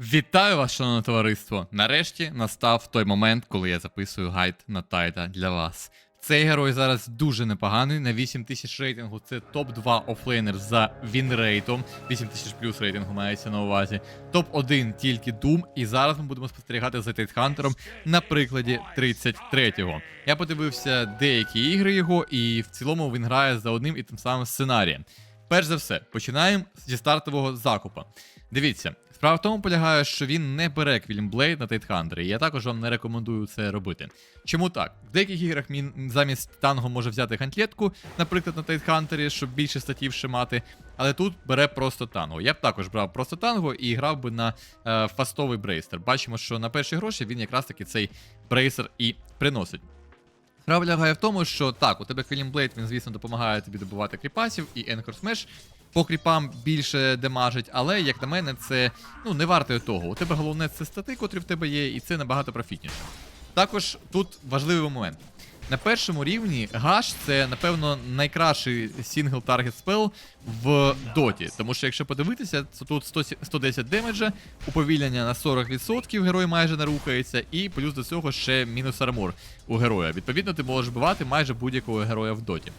Вітаю вас, шановне товариство! Нарешті настав той момент, коли я записую гайд на Тайда для вас. Цей герой зараз дуже непоганий. На 8000 рейтингу це топ-2 офлейнер за вінрейтом. 8000 плюс рейтингу мається на увазі. Топ-1 тільки Doom. І зараз ми будемо спостерігати за Тайтхантером на прикладі 33-го. Я подивився деякі ігри його, і в цілому він грає за одним і тим самим сценарієм. Перш за все, починаємо зі стартового закупа. Дивіться, справа в тому полягає, що він не бере Квілімблейд на Тайтхантері, і я також вам не рекомендую це робити. Чому так? В деяких іграх він замість танго може взяти гантлетку, наприклад, на Тайтхантері, щоб більше статів ще мати. Але тут бере просто танго. Я б також брав просто танго і грав би на е, фастовий брейстер. Бачимо, що на перші гроші він якраз таки цей брейсер і приносить. Справа лягає в тому, що так, у тебе Квілімблейд, він, звісно, допомагає тобі добувати кріпасів, і Енкор Смеш по кріпам більше демажить, але, як на мене, це ну, не варто того. У тебе головне це стати, котрі в тебе є, і це набагато профітніше. Також тут важливий момент. На першому рівні Гаш це, напевно, найкращий сингл таргет спел в доті. Тому що якщо подивитися, то тут 100, 110 демеджа, уповільнення на 40%, герой майже не рухається, і плюс до цього ще мінус армор у героя. Відповідно, ти можеш бивати майже будь-якого героя в доті.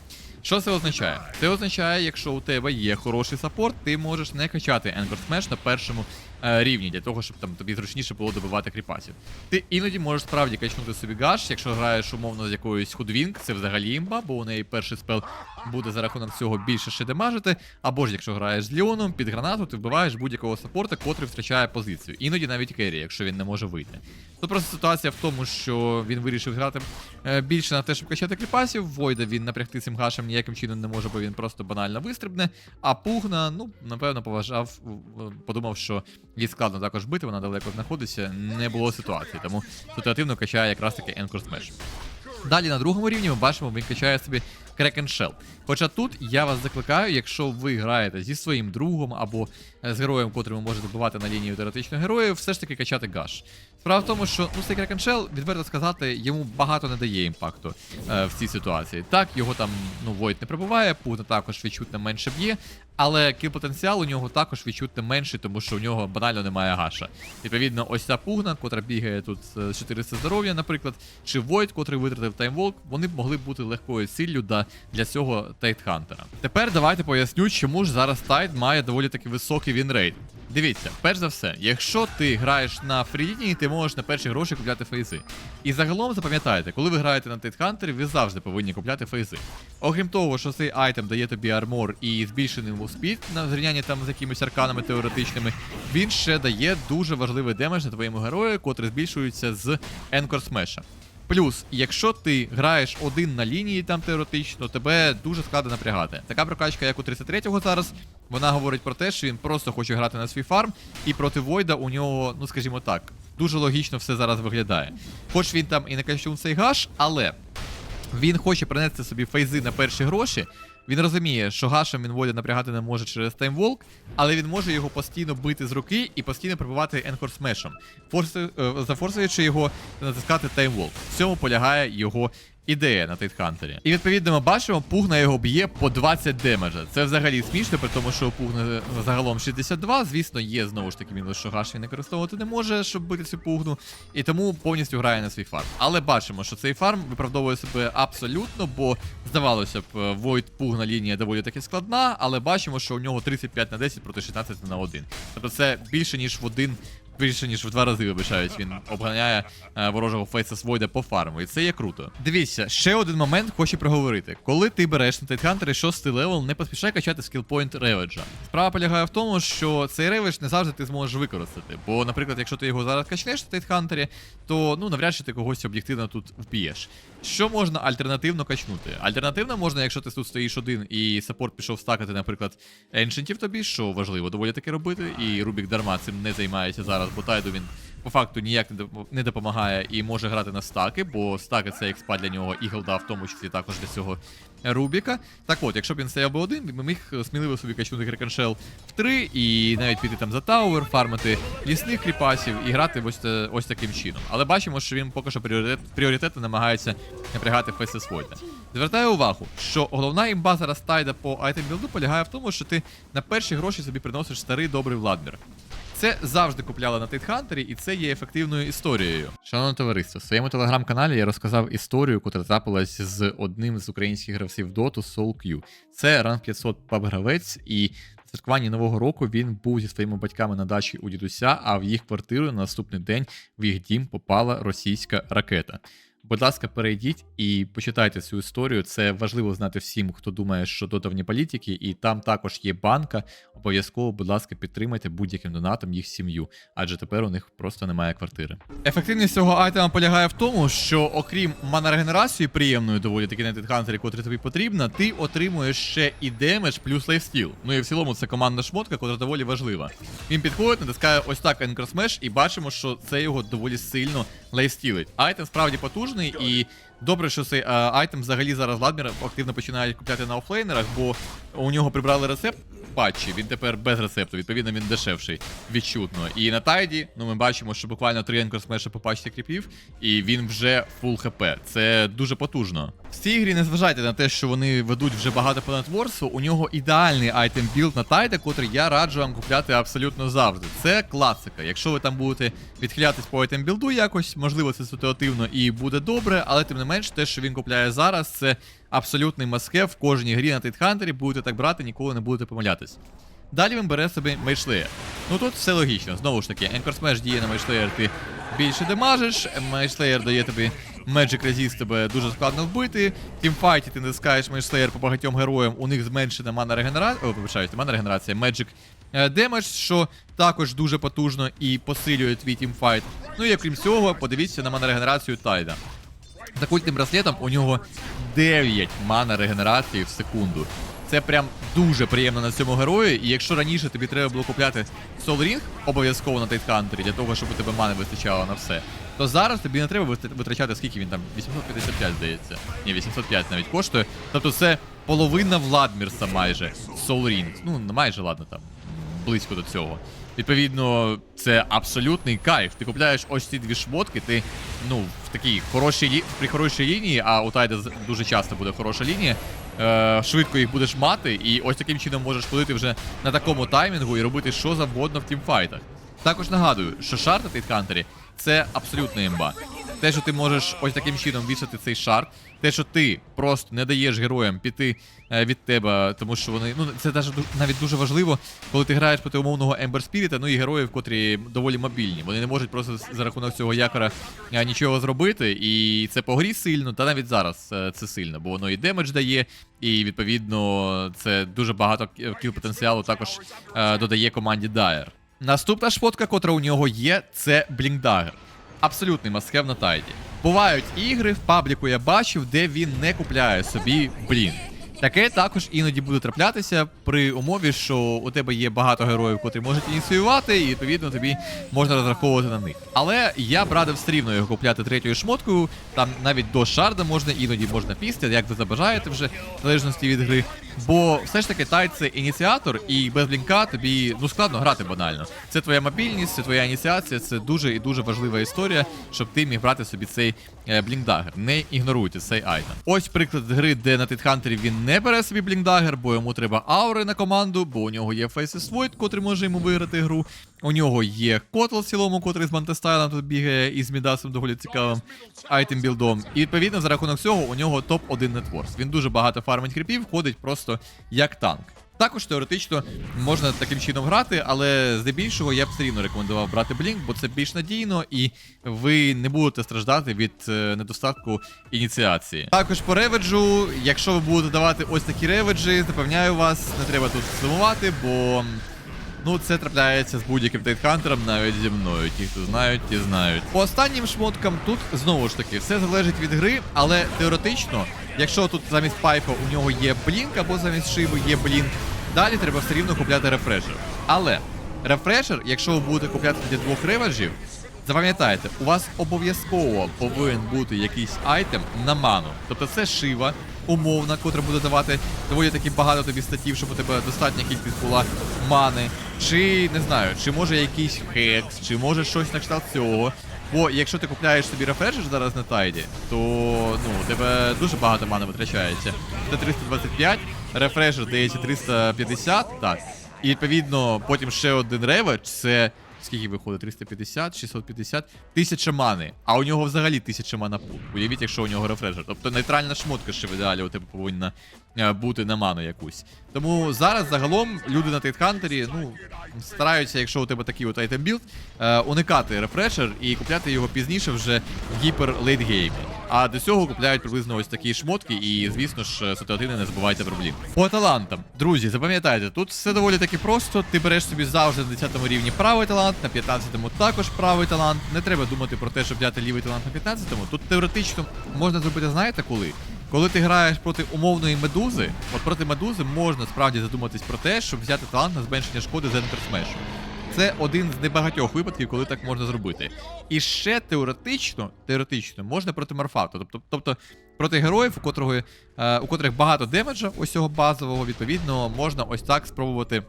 Що це означає? Це означає, якщо у тебе є хороший саппорт, ти можеш не качати Anchor Smash на першому е, рівні для того, щоб там тобі зручніше було добивати кріпасів. Ти іноді можеш справді качнути собі гаш, якщо граєш умовно з якоюсь худвінг, це взагалі імба, бо у неї перший спел буде за рахунок цього більше ще демажити. Або ж якщо граєш з Ліоном під гранату, ти вбиваєш будь-якого саппорта, котрий втрачає позицію. Іноді навіть керрі, якщо він не може вийти. Тут просто ситуація в тому, що він вирішив грати е, більше на те, щоб качати кріпасів. Войда він напрягти цим гашем ніяким чином не може, бо він просто банально вистрибне. А пугна, ну, напевно, поважав, подумав, що їй складно також бити, вона далеко знаходиться, не було ситуації. Тому ситуативно качає якраз таки Anchor Smash. Далі на другому рівні ми бачимо, він качає собі Kraken Shell. Хоча тут я вас закликаю, якщо ви граєте зі своїм другом або е, з героєм, котрим ви можете вбивати на лінію теоретичних героїв, все ж таки качати гаш. Справа в тому, що ну, Shell, відверто сказати, йому багато не дає імпакту е, в цій ситуації. Так, його там ну, Void не прибуває, Пута також відчутно менше б'є, але кіл потенціал у нього також відчутно менший, тому що у нього банально немає гаша. Відповідно, ось ця пугна, котра бігає тут з 400 здоров'я, наприклад, чи Void, котрий витратив таймволк, вони б могли бути легкою ціллю для цього Тайтхантера. Тепер давайте поясню, чому ж зараз Тайт має доволі таки високий вінрейт. Дивіться, перш за все, якщо ти граєш на фрілінії, ти можеш на перші гроші купляти фейзи. І загалом запам'ятайте, коли ви граєте на Тайтхантері, ви завжди повинні купляти фейзи. Окрім того, що цей айтем дає тобі армор і збільшений мувспід на зрівнянні там з якимись арканами теоретичними, він ще дає дуже важливий демедж на твоєму герою, котрий збільшується з Енкор Смеша. Плюс, якщо ти граєш один на лінії там теоретично, тебе дуже складно напрягати. Така прокачка, як у 33-го зараз, вона говорить про те, що він просто хоче грати на свій фарм, і проти Войда у нього, ну скажімо так, дуже логічно все зараз виглядає. Хоч він там і не качнув цей гаш, але він хоче принести собі фейзи на перші гроші. Він розуміє, що гашем він Войда напрягати не може через таймволк, але він може його постійно бити з руки і постійно прибивати енкор смешем, форси, е, зафорсуючи його натискати таймволк. В цьому полягає його ідея на Тайтхантері. І відповідно ми бачимо, пугна його б'є по 20 демеджа. Це взагалі смішно, при тому, що пугна загалом 62. Звісно, є знову ж таки мінус, що гаш він не використовувати не може, щоб бити цю пугну, і тому повністю грає на свій фарм. Але бачимо, що цей фарм виправдовує себе абсолютно, бо здавалося б, Void пугна лінія доволі таки складна, але бачимо, що у нього 35 на 10 проти 16 на 1. Тобто це більше ніж в один більше ніж в два рази вибачаюсь, він обганяє е, ворожого фейса Свойда по фарму, і це є круто. Дивіться, ще один момент хочу проговорити. Коли ти береш на Тайтхантері шостий левел, не поспішай качати скілпойнт реведжа. Справа полягає в тому, що цей реведж не завжди ти зможеш використати. Бо, наприклад, якщо ти його зараз качнеш на Тайтхантері, то ну навряд чи ти когось об'єктивно тут вб'єш. Що можна альтернативно качнути? Альтернативно можна, якщо ти тут стоїш один і саппорт пішов стакати, наприклад, еншентів тобі, що важливо доволі таки робити, і Рубік дарма цим не займається зараз, бо Тайду він по факту ніяк не допомагає і може грати на стаки, бо стаки це експа для нього і голда, в тому числі також для цього Рубіка. Так от, якщо б він стояв би один, він міг сміливо собі качнути Крекеншел в 3 і навіть піти там за Тауер, фармити лісних кріпасів і грати ось, ось таким чином. Але бачимо, що він поки що пріоритет, пріоритетно намагається напрягати Фейса Войда. Звертаю увагу, що головна імба зараз тайда по айтем білду полягає в тому, що ти на перші гроші собі приносиш старий добрий Владмір. Це завжди купляли на Тайтхантері, і це є ефективною історією. Шановне товариство, в своєму телеграм-каналі я розказав історію, яка трапилась з одним з українських гравців доту SoulQ. Це ранг 500 паб-гравець, і на святкуванні нового року він був зі своїми батьками на дачі у дідуся, а в їх квартиру на наступний день в їх дім попала російська ракета. Будь ласка, перейдіть і почитайте цю історію. Це важливо знати всім, хто думає, що дотовні політики, і там також є банка. Обов'язково, будь ласка, підтримайте будь-яким донатом їх сім'ю, адже тепер у них просто немає квартири. Ефективність цього айтема полягає в тому, що окрім мана-регенерації, приємної доволі таки на Титхантері, котрі тобі потрібна, ти отримуєш ще і демедж плюс лайфстіл. Ну і в цілому це командна шмотка, котра доволі важлива. Він підходить, натискає ось так Енкросмеш, і бачимо, що це його доволі сильно лайфстілить. Айтем справді потужний і. Добре, що цей а, айтем взагалі зараз Владмір активно починає купляти на офлейнерах, бо у нього прибрали рецепт патчі, він тепер без рецепту, відповідно він дешевший, відчутно. І на тайді, ну ми бачимо, що буквально три енкорсмеші по патчі кріпів, і він вже фул хп. Це дуже потужно. В цій грі не зважайте на те, що вони ведуть вже багато планетворсу, у нього ідеальний айтем білд на тайда, котрий я раджу вам купляти абсолютно завжди. Це класика. Якщо ви там будете відхилятись по айтем білду якось, можливо, це ситуативно і буде добре, але тим не менш, те, що він купляє зараз, це абсолютний маскев в кожній грі на Тайтхантері, будете так брати, ніколи не будете помилятись. Далі він бере собі мейшлеєр. Ну тут все логічно. Знову ж таки, Anchor діє на мейшлеєр, ти більше демажиш, мейшлеєр дає тобі Magic Resist, тебе дуже складно вбити. В тімфайті ти натискаєш мейшлеєр по багатьом героям, у них зменшена мана регенерація. О, вибачаюсь, мана регенерація, е, Damage, що також дуже потужно і посилює твій тімфайт. Ну і окрім цього, подивіться на мана регенерацію Тайда. За культним браслетом у нього 9 мана регенерації в секунду. Це прям дуже приємно на цьому герої. І якщо раніше тобі треба було купляти Soul Ring обов'язково на Тайтхантері для того, щоб у тебе мани вистачало на все, то зараз тобі не треба витрачати скільки він там 855, здається. Ні, 805 навіть коштує. Тобто це половина Владмірса майже. Soul Ring. Ну, не майже, ладно там. Близько до цього. Відповідно, це абсолютний кайф. Ти купляєш ось ці дві шмотки, ти ну в такій хорошій при хорошій лінії, а у Тайда дуже часто буде хороша лінія. Е, швидко їх будеш мати, і ось таким чином можеш ходити вже на такому таймінгу і робити що завгодно в тімфайтах. Також нагадую, що шарт на Тейткантері це абсолютна імба. Те, що ти можеш ось таким чином вішати цей шарт, те, що ти просто не даєш героям піти е, від тебе, тому що вони. Ну, це навіть, дуже важливо, коли ти граєш проти умовного Ember Spirit, ну і героїв, котрі доволі мобільні. Вони не можуть просто за рахунок цього якора е, нічого зробити. І це по грі сильно, та навіть зараз е, це сильно, бо воно і демедж дає, і відповідно це дуже багато кіл потенціалу також додає команді Dire. Наступна шмотка, котра у нього є, це Блінкдагер. Абсолютний масхев на тайді. Бувають ігри в пабліку я бачив, де він не купляє собі блін. Таке також іноді буде траплятися при умові, що у тебе є багато героїв, котрі можуть ініціювати, і відповідно тобі можна розраховувати на них. Але я б радив все рівно його купляти третьою шмоткою. Там навіть до шарда можна, іноді можна після, як ви забажаєте вже, в залежності від гри. Бо все ж таки Тайт це ініціатор, і без блінка тобі ну складно грати банально. Це твоя мобільність, це твоя ініціація, це дуже і дуже важлива історія, щоб ти міг брати собі цей е, блінкдагер. Не ігноруйте цей айтем. Ось приклад гри, де на Титхантері він не бере собі блінкдагер, бо йому треба аури на команду, бо у нього є Faces Void, котрий може йому виграти гру. У нього є Котл в цілому, котрий з Мантестайлом тут бігає і з Мідасом доволі цікавим айтем білдом. І відповідно за рахунок цього у нього топ-1 нетворс. Він дуже багато фармить кріпів, ходить просто як танк. Також теоретично можна таким чином грати, але здебільшого я б все рівно рекомендував брати Блінк, бо це більш надійно і ви не будете страждати від е, недостатку ініціації. Також по реведжу, якщо ви будете давати ось такі реведжі, запевняю вас, не треба тут сумувати, бо Ну, це трапляється з будь-яким тейтхантером, навіть зі мною. Ті, хто знають, ті знають. По останнім шмоткам тут знову ж таки все залежить від гри, але теоретично, якщо тут замість пайпа у нього є блінк, або замість шиби є блінк, далі треба все рівно купляти рефрешер. Але рефрешер, якщо ви будете купляти для двох реведжів, Запам'ятайте, у вас обов'язково повинен бути якийсь айтем на ману. Тобто це шива умовна, котра буде давати доволі таки багато тобі статів, щоб у тебе достатня кількість була мани. Чи не знаю, чи може якийсь хекс, чи може щось на кшталт цього. Бо якщо ти купляєш собі рефрешер зараз на тайді, то ну, у тебе дуже багато мани витрачається. Це 325, рефрешер дається 350, так. І відповідно потім ще один реведж, це скільки виходить? 350, 650, 1000 мани. А у нього взагалі 1000 мана пул. Уявіть, якщо у нього рефрешер. Тобто нейтральна шмотка ще в ідеалі у тебе повинна е, бути на ману якусь. Тому зараз загалом люди на Тейтхантері ну, стараються, якщо у тебе такий от айтем-білд, уникати рефрешер і купляти його пізніше вже в гіпер лейтгеймі. А до цього купляють приблизно ось такі шмотки, і, звісно ж, ситуативно не забувайте про блін. По талантам. Друзі, запам'ятайте, тут все доволі таки просто. Ти береш собі завжди на 10 рівні правий талант, на 15-му також правий талант. Не треба думати про те, щоб взяти лівий талант на 15-му. Тут теоретично можна зробити, знаєте коли? Коли ти граєш проти умовної медузи, от проти медузи можна справді задуматись про те, щоб взяти талант на зменшення шкоди з Enter Smash. Це один з небагатьох випадків, коли так можна зробити. І ще теоретично, теоретично можна проти Марфакту. Тобто, тобто проти героїв, у котрого, е, у котрих багато демеджа, ось цього базового, відповідно, можна ось так спробувати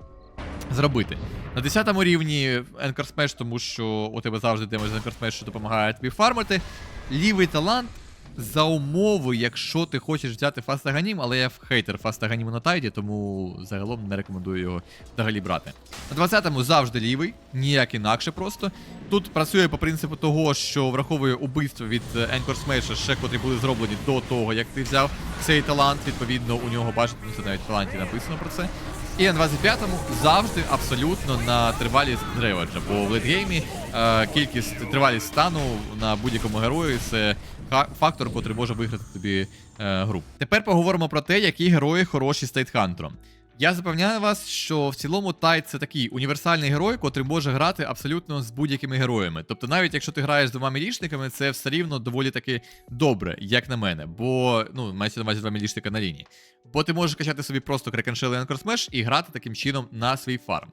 зробити. На 10 рівні Anchor Smash, тому що у тебе завжди демедж з Anchor Smash, що допомагає тобі фармити. Лівий талант за умови, якщо ти хочеш взяти фастаганім, але я хейтер фастаганіму на тайді, тому загалом не рекомендую його взагалі брати. На 20-му завжди лівий, ніяк інакше просто. Тут працює по принципу того, що враховує убивство від е, Anchor Smash, ще котрі були зроблені до того, як ти взяв цей талант. Відповідно, у нього бачите, ну, це навіть в таланті написано про це. І на 25-му завжди абсолютно на тривалість древеджа, бо в лейтгеймі е, кількість тривалість стану на будь-якому герої це фактор, котрий може виграти тобі е, гру. Тепер поговоримо про те, які герої хороші з Тайтхантером. Я запевняю вас, що в цілому Тайт це такий універсальний герой, котрий може грати абсолютно з будь-якими героями. Тобто, навіть якщо ти граєш з двома мілішниками, це все рівно доволі таки добре, як на мене. Бо, ну, мається на увазі два мілішника на лінії. Бо ти можеш качати собі просто Крекеншел і Smash і грати таким чином на свій фарм.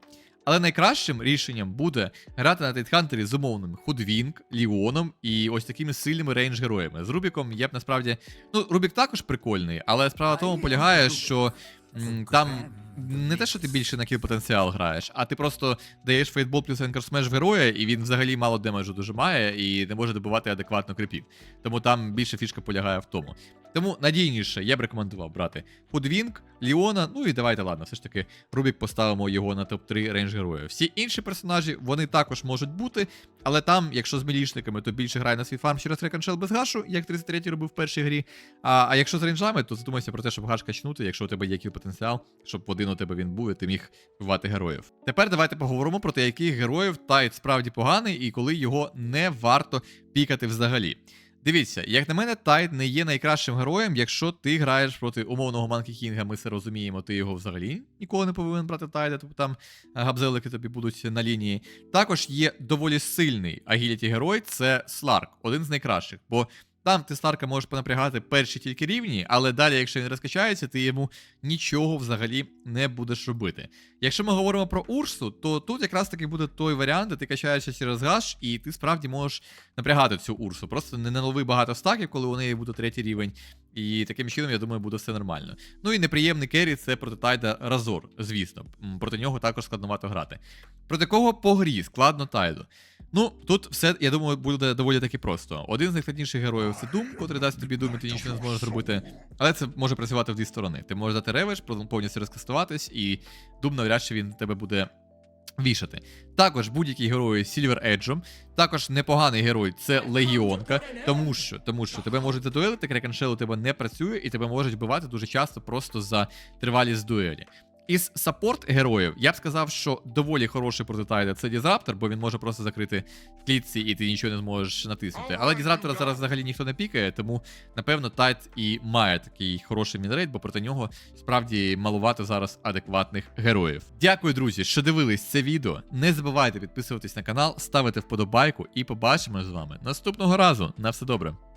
Але найкращим рішенням буде грати на Тайтхантері з умовним Худвінг, Ліоном і ось такими сильними рейндж-героями. З Рубіком я б насправді. Ну, Рубік також прикольний, але справа в тому полягає, що м, там не те, що ти більше на кіл потенціал граєш, а ти просто даєш фейтбол плюс Smash в героя, і він взагалі мало демеджу дуже має і не може добивати адекватно крипів. Тому там більше фішка полягає в тому. Тому надійніше я б рекомендував брати Худвінг, Ліона, ну і давайте, ладно, все ж таки Рубік поставимо його на топ-3 рейндж героїв. Всі інші персонажі, вони також можуть бути, але там, якщо з мілішниками, то більше грає на свій фарм через реконшел без гашу, як 33-й робив в першій грі. А, а якщо з рейнджами, то задумайся про те, щоб гаш качнути, якщо у тебе є потенціал, щоб один у тебе він був, і ти міг вбивати героїв. Тепер давайте поговоримо про те, яких героїв Тайт справді поганий і коли його не варто пікати взагалі. Дивіться, як на мене, Тайд не є найкращим героєм, якщо ти граєш проти умовного Манкі Кінга, ми це розуміємо, ти його взагалі ніколи не повинен брати Тайда, тобто там е, габзелики тобі будуть на лінії. Також є доволі сильний агіліті герой, це Сларк, один з найкращих. Бо там ти Старка можеш понапрягати перші тільки рівні, але далі, якщо він розкачається, ти йому нічого взагалі не будеш робити. Якщо ми говоримо про Урсу, то тут якраз таки буде той варіант, де ти качаєшся через гаш, і ти справді можеш напрягати цю Урсу. Просто не налови багато стаків, коли у неї буде третій рівень. І таким чином, я думаю, буде все нормально. Ну і неприємний керрі це проти Тайда Разор, звісно. Проти нього також складновато грати. Проти кого по грі складно Тайду. Ну, тут все, я думаю, буде доволі таки просто. Один з найскладніших героїв це Doom, котрий дасть тобі Doom, і ти нічого не зможеш зробити. Але це може працювати в дві сторони. Ти можеш дати ревеш, повністю розкастуватись, і Doom навряд чи він тебе буде вішати. Також будь-який герой з Silver також непоганий герой це Легіонка, тому що тому що тебе можуть задуелити, крекеншел у тебе не працює, і тебе можуть вбивати дуже часто просто за тривалість дуелі. Із саппорт героїв я б сказав, що доволі хороший проти Тайда це Дізраптор, бо він може просто закрити клітці і ти нічого не зможеш натиснути. Але Дізраптора зараз взагалі ніхто не пікає, тому напевно Тайд і має такий хороший мінрейт, бо проти нього справді малувати зараз адекватних героїв. Дякую, друзі, що дивились це відео. Не забувайте підписуватись на канал, ставити вподобайку і побачимо з вами наступного разу. На все добре.